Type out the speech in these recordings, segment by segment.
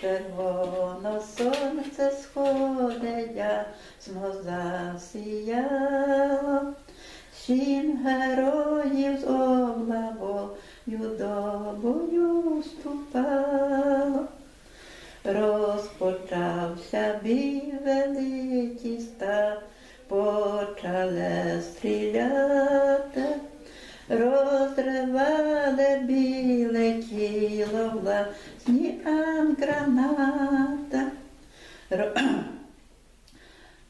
червоно сонце сходить, ясно засіяло. Сім героїв з облавою добою ступало. Розпочався бій великий став, почали стріляти, тіло власні граната.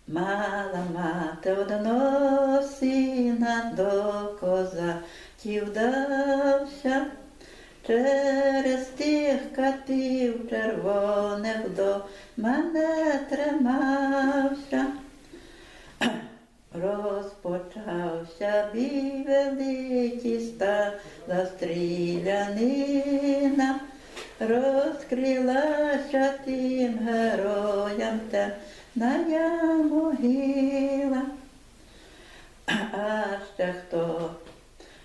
Мала мати одного сина до козаків дався, через тих катів червоних до мене тримався. Розпочався бій великий стала стрілянина, розкрилася тим героям темна могила. А ще хто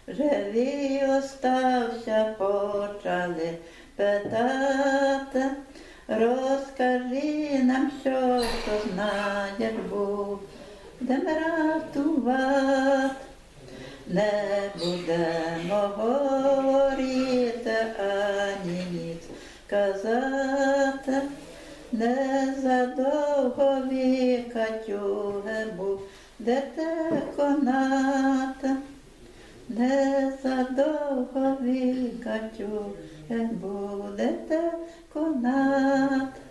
живий остався, почали питати. Розкажи нам, що хто знаєш був, де рятувати. Не будемо говорити казати, не задовго віка тюге те коната, не задовго віка тюге те конати.